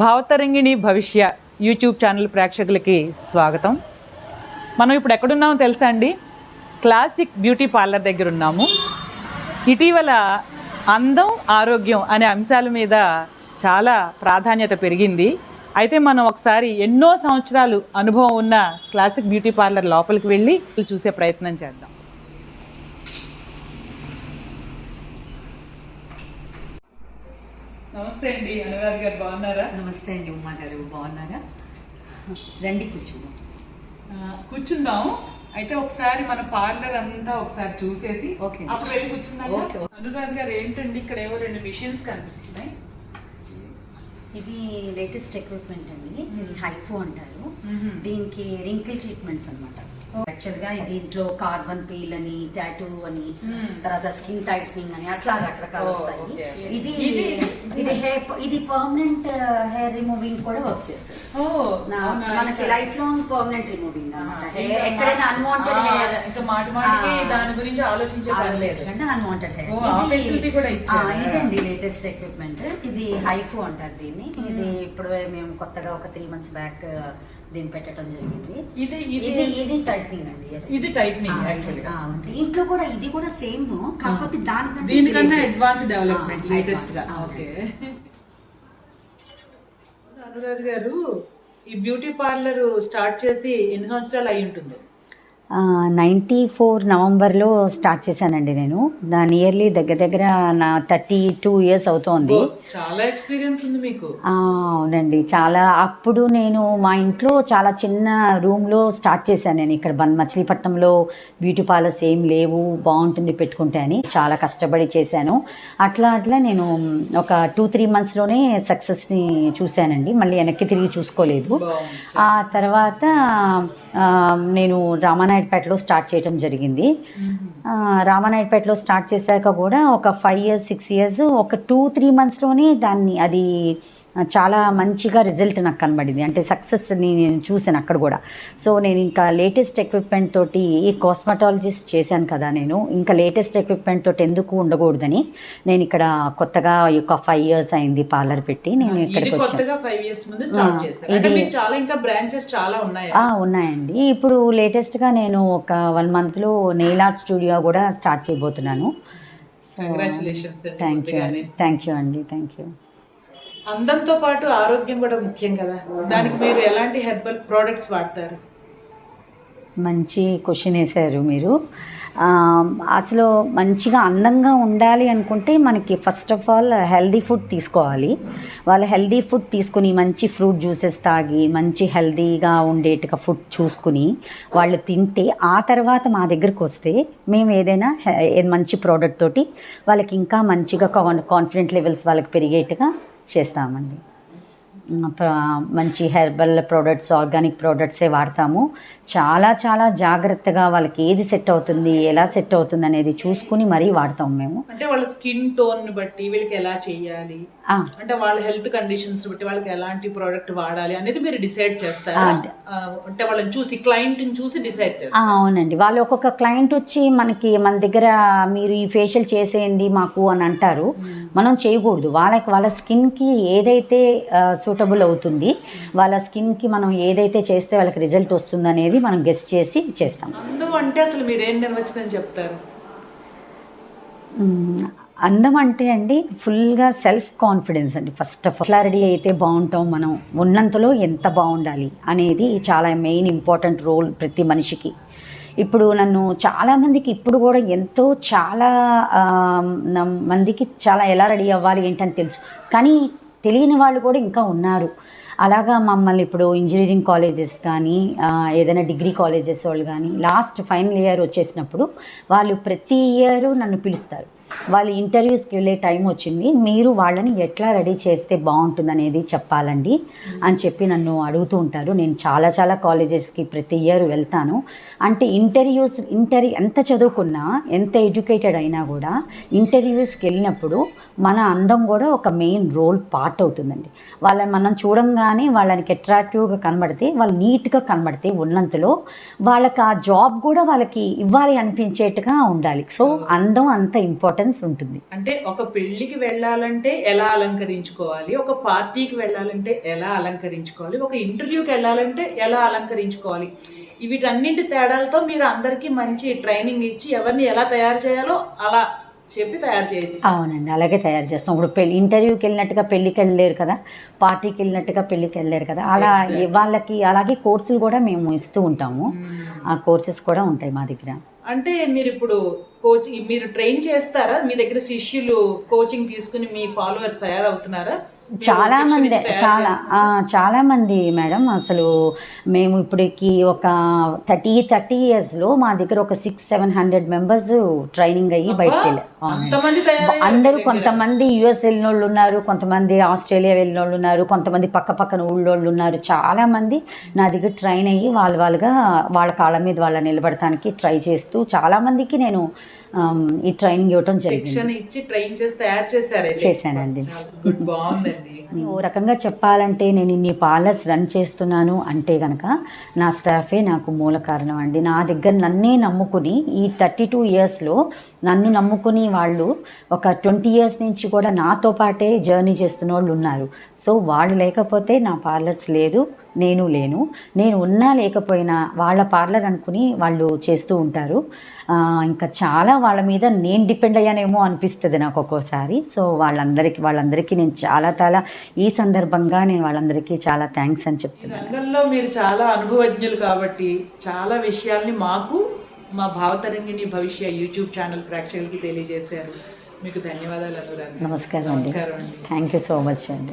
భావతరంగిణి భవిష్య YouTube channel ప్రేక్షకులకి స్వాగతం. మనం ఇప్పుడు ఎక్కడున్నామో తెలుసా అండి? క్లాసిక్ బ్యూటీ పార్లర్ దగ్గర ఉన్నాము. ఇటీవల అందం ఆరోగ్యం అనే అంశాల మీద చాలా ప్రాధాన్యత పెరిగింది. అయితే మనం ఒకసారి ఎన్నో సంవత్సరాలు అనుభవం ఉన్న క్లాసిక్ బ్యూటీ పార్లర్ లోపలికి వెళ్ళి చూసే ప్రయత్నం చేద్దాం. నమస్తే అండి. అనురాధ గారు బాగున్నారా? నమస్తే అండి ఉమా గారు బాగున్నారా? రండి కూర్చుందాం. కూర్చుందాం అయితే ఒకసారి మన పార్లర్ అంతా ఒకసారి చూసేసి ఓకే. అప్పుడు వెళ్ళి కూర్చుందాం ఓకే. అనురాధ్ గారు ఏంటండి? ఇక్కడ ఏవో రెండు మిషన్స్ కనిపిస్తున్నాయి. ఇది లేటెస్ట్ ఎక్విప్మెంట్ అండి. ఇది హైఫో అంటారు. దీనికి రింకిల్ ట్రీట్మెంట్స్ అనమాట యాక్చువల్గా దీంట్లో కార్బన్ పీల్ అని టాటూ అని మ్మ్. తర్వాత స్కిన్ టైట్నింగ్ అని అట్లా రకరకాలు ఓ, వస్తాయి. ఇది ఇది- హెయిర్ ఇది పర్మనెంట్ హెయిర్ రిమూవింగ్ కూడా వర్క్ చేస్తుంది అవునా? మనకి లైఫ్ లాంగ్ పర్మనెంట్ రిమూవింగ్. అనమాట హెయిర్ ఎక్కడైనా అన్వాంటెడ్ హెయిర్ ఇంకా మాటి మాటికి దాని గురించి ఆలోచించకుండా అన్వాంటెడ్ హెయిర్? ఇదండి లేటెస్ట్ ఎక్విప్మెంట్ ఇది హైఫో అంటారు దీన్ని ఇది ఇప్పుడు మేము కొత్తగా ఒక త్రీ మంత్స్ బ్యాక్ దీన్ని పెట్టడం జరిగింది. ఇది ఇది ఇది ఇది టైట్నింగ్ అండి. ఇది టైట్నింగ్ దీంట్లో కూడా ఇది కూడా సేమ్ కాకపోతే దానికంటే దీనికన్నా. అడ్వాన్స్ డెవలప్మెంట్ లేటెస్ట్గా. ఓకే అనురాధ్ గారు ఈ బ్యూటీ పార్లర్ స్టార్ట్ చేసి ఎన్ని సంవత్సరాలు అయి ఉంటుంది? నైంటీ ఫోర్ నవంబర్లో స్టార్ట్ చేశానండి నేను. నా నియర్లీ దగ్గర దగ్గర నా థర్టీ టూ ఇయర్స్ అవుతోంది చాలా ఎక్స్పీరియన్స్ ఉంది మీకు. అవునండి. చాలా అప్పుడు నేను మా ఇంట్లో చాలా చిన్న రూమ్లో స్టార్ట్ చేశాను నేను. ఇక్కడ బన్ మచిలీపట్నంలో బ్యూటీ పార్లర్స్ ఏం లేవు బాగుంటుంది పెట్టుకుంటే అని చాలా కష్టపడి చేశాను. అట్లా అట్లా నేను ఒక టూ త్రీ మంత్స్లోనే సక్సెస్ని చూశానండి. మళ్ళీ వెనక్కి తిరిగి చూసుకోలేదు. ఆ తర్వాత నేను రామానాయుడుపేటలో స్టార్ట్ చేయడం జరిగింది. రామానాయుడుపేటలో స్టార్ట్ చేశాక కూడా ఒక ఫైవ్ ఇయర్స్ సిక్స్ ఇయర్స్ ఒక టూ త్రీ మంత్స్లోనే దాన్ని అది చాలా మంచిగా రిజల్ట్ నాకు కనబడింది. అంటే సక్సెస్ని నేను చూశాను అక్కడ కూడా. సో నేను ఇంకా లేటెస్ట్ ఎక్విప్మెంట్ తోటి ఈ కాస్మెటాలజిస్ట్ చేశాను కదా నేను. ఇంకా లేటెస్ట్ ఎక్విప్మెంట్ తోటి ఎందుకు ఉండకూడదని నేను ఇక్కడ కొత్తగా ఒక ఫైవ్ ఇయర్స్ అయింది పార్లర్ పెట్టి నేను ఇక్కడికి వచ్చాను. ఉన్నాయండి. ఇప్పుడు లేటెస్ట్గా నేను ఒక వన్ మంత్లో నెయిల్ ఆర్ట్ స్టూడియో కూడా స్టార్ట్ చేయబోతున్నాను. థ్యాంక్ యూ అండి థ్యాంక్ యూ అండి. థ్యాంక్ యూ అందంతో పాటు ఆరోగ్యం కూడా ముఖ్యం కదా. దానికి మీరు ఎలాంటి హెర్బల్ ప్రోడక్ట్స్ వాడతారు? మంచి క్వశ్చన్ వేశారు మీరు. అసలు మంచిగా అందంగా ఉండాలి అనుకుంటే మనకి first of all healthy food తీసుకోవాలి. వాళ్ళు హెల్దీ ఫుడ్ తీసుకుని మంచి ఫ్రూట్ జ్యూసెస్ తాగి మంచి హెల్దీగా ఉండేట్టుగా ఫుడ్ చూసుకుని వాళ్ళు తింటే ఆ తర్వాత మా దగ్గరికి వస్తే మేము ఏదైనా హె- మంచి ప్రోడక్ట్ తోటి వాళ్ళకి ఇంకా మంచిగా కాన్ఫిడెంట్ లెవెల్స్ వాళ్ళకి పెరిగేట్టుగా చేస్తామండి. మంచి హెర్బల్ ప్రోడక్ట్స్ ఆర్గానిక్ ప్రోడక్ట్సే వాడతాము. చాలా చాలా జాగ్రత్తగా వాళ్ళకి ఏది సెట్ అవుతుంది ఎలా సెట్ అవుతుంది అనేది చూసుకుని మరీ వాడతాం మేము. అంటే వాళ్ళ స్కిన్ టోన్ బట్టి వీళ్ళకి ఎలా చేయాలి? అంటే వాళ్ళ హెల్త్ కండిషన్స్ బట్టి వాళ్ళకి ఎలాంటి ప్రోడక్ట్ వాడాలి అనేది మీరు డిసైడ్ చేస్తారా? అంటే వాళ్ళని చూసి క్లయింట్ చూసి డిసైడ్ చేస్తారు? అవునండి. వాళ్ళు ఒక్కొక్క క్లయింట్ వచ్చి మనకి మన దగ్గర మీరు ఈ ఫేషియల్ చేసేయండి మాకు అని అంటారు. మనం చేయకూడదు. వాళ్ళకి వాళ్ళ స్కిన్కి ఏదైతే సూటబుల్ అవుతుంది వాళ్ళ స్కిన్కి మనం ఏదైతే చేస్తే వాళ్ళకి రిజల్ట్ వస్తుంది అనేది మనం గెస్ట్ చేసి చేస్తాం. అందం అంటే అసలు మీరు ఏం నిర్వచనం చెప్తారు. అందం అంటే అండి ఫుల్గా సెల్ఫ్ కాన్ఫిడెన్స్ అండి. ఫస్ట్ ఆఫ్ ఆల్ క్లారిటీ అయితే బాగుంటాం మనం. ఉన్నంతలో ఎంత బాగుండాలి అనేది చాలా మెయిన్ ఇంపార్టెంట్ రోల్ ప్రతి మనిషికి. ఇప్పుడు నన్ను చాలామందికి ఇప్పుడు కూడా ఎంతో చాలా మందికి చాలా ఎలా రెడీ అవ్వాలి ఏంటని తెలుసు. కానీ తెలియని వాళ్ళు కూడా ఇంకా ఉన్నారు. అలాగా మమ్మల్ని ఇప్పుడు ఇంజనీరింగ్ కాలేజెస్ కానీ ఏదైనా డిగ్రీ కాలేజెస్ వాళ్ళు కానీ లాస్ట్ ఫైనల్ ఇయర్ వచ్చేసినప్పుడు వాళ్ళు ప్రతి ఇయర్ నన్ను పిలుస్తారు. వాళ్ళు ఇంటర్వ్యూస్కి వెళ్ళే టైం వచ్చింది. మీరు వాళ్ళని ఎట్లా రెడీ చేస్తే బాగుంటుంది అనేది చెప్పాలండి. అని చెప్పి నన్ను అడుగుతూ ఉంటారు. నేను చాలా చాలా కాలేజెస్కి ప్రతి ఇయర్ వెళ్తాను. అంటే ఇంటర్వ్యూస్ ఇంటర్ ఎంత చదువుకున్నా ఎంత ఎడ్యుకేటెడ్ అయినా కూడా ఇంటర్వ్యూస్కి వెళ్ళినప్పుడు మన అందం కూడా ఒక మెయిన్ రోల్ పార్ట్ అవుతుందండి. వాళ్ళని మనం చూడంగానే వాళ్ళకి అట్రాక్టివ్గా కనబడితే వాళ్ళు నీట్గా కనబడితే ఉన్నంతలో వాళ్ళకి ఆ జాబ్ కూడా వాళ్ళకి ఇవ్వాలి అనిపించేట్టుగా ఉండాలి. సో అందం అంత ఇంపార్టెంట్ ఇంపార్టెన్స్ ఉంటుంది. అంటే ఒక పెళ్ళికి వెళ్ళాలంటే ఎలా అలంకరించుకోవాలి? ఒక పార్టీకి వెళ్ళాలంటే ఎలా అలంకరించుకోవాలి? ఒక ఇంటర్వ్యూకి వెళ్ళాలంటే ఎలా అలంకరించుకోవాలి? వీటన్నింటి తేడాలతో మీరు అందరికీ మంచి ట్రైనింగ్ ఇచ్చి ఎవరిని ఎలా తయారు చేయాలో అలా చెప్పి తయారు చేస్తారు అవునండి అలాగే తయారు చేస్తాం. ఇప్పుడు పెళ్ళి ఇంటర్వ్యూకి వెళ్ళినట్టుగా పెళ్ళికి వెళ్ళలేరు కదా? పార్టీకి వెళ్ళినట్టుగా పెళ్ళికి వెళ్ళలేరు కదా? అలా వాళ్ళకి అలాగే కోర్సులు కూడా మేము ఇస్తూ ఉంటాము. ఆ కోర్సెస్ కూడా ఉంటాయి మా దగ్గర. అంటే మీరు ఇప్పుడు కోచింగ్ మీరు ట్రైన్ చేస్తారా? మీ దగ్గర శిష్యులు కోచింగ్ తీసుకుని మీ ఫాలోవర్స్ తయారవుతున్నారా? చాలా మంది చాలా. చాలా మంది మేడం అసలు మేము ఇప్పటికి ఒక థర్టీ థర్టీ ఇయర్స్లో మా దగ్గర ఒక six seven hundred members training అయ్యి బయటకు వెళ్ళారు. అందరూ. కొంతమంది యుఎస్ వెళ్ళిన వాళ్ళు ఉన్నారు కొంతమంది ఆస్ట్రేలియా వెళ్ళిన వాళ్ళు ఉన్నారు కొంతమంది పక్క పక్కన ఊళ్ళోళ్ళు ఉన్నారు. చాలా మంది నా దగ్గర ట్రైన్ అయ్యి వాళ్ళ వాళ్ళుగా వాళ్ళ కాళ్ళ మీద వాళ్ళ నిలబడటానికి ట్రై చేస్తూ చాలా మందికి నేను ఈ ట్రైనింగ్ ఇవ్వటం జరిగింది. శిక్షణ ఇచ్చి ట్రైన్ చేసి తయారు చేశారు. చేశానండి. బాగుందండి. ఓ రకంగా చెప్పాలంటే నేను ఇన్ని పార్లర్స్ రన్ చేస్తున్నాను అంటే కనుక నా స్టాఫే నాకు మూల కారణం అండి. నా దగ్గర నన్నే నమ్ముకుని ఈ థర్టీ టూ ఇయర్స్లో నన్ను నమ్ముకుని వాళ్ళు ఒక ట్వంటీ ఇయర్స్ నుంచి కూడా నాతో పాటే జర్నీ చేస్తున్న వాళ్ళు ఉన్నారు. సో వాళ్ళు లేకపోతే నా పార్లర్స్ లేదు. నేను లేను. నేను ఉన్నా లేకపోయినా వాళ్ళ పార్లర్ అనుకుని వాళ్ళు చేస్తూ ఉంటారు. ఇంకా చాలా వాళ్ళ మీద నేను డిపెండ్ అయ్యానేమో అనిపిస్తుంది నాకు ఒక్కోసారి. సో వాళ్ళందరికీ వాళ్ళందరికీ నేను చాలా చాలా ఈ సందర్భంగా నేను వాళ్ళందరికీ చాలా థ్యాంక్స్ అని చెప్తున్నాను. రంగంలో మీరు చాలా అనుభవజ్ఞులు కాబట్టి చాలా విషయాల్ని మాకు మా భావతరంగిణి భవిష్య యూట్యూబ్ ఛానల్ ప్రేక్షకులకి తెలియజేశారు. మీకు ధన్యవాదాలు అనురాధ నమస్కారం అండి. థ్యాంక్ యూ సో మచ్ అండి.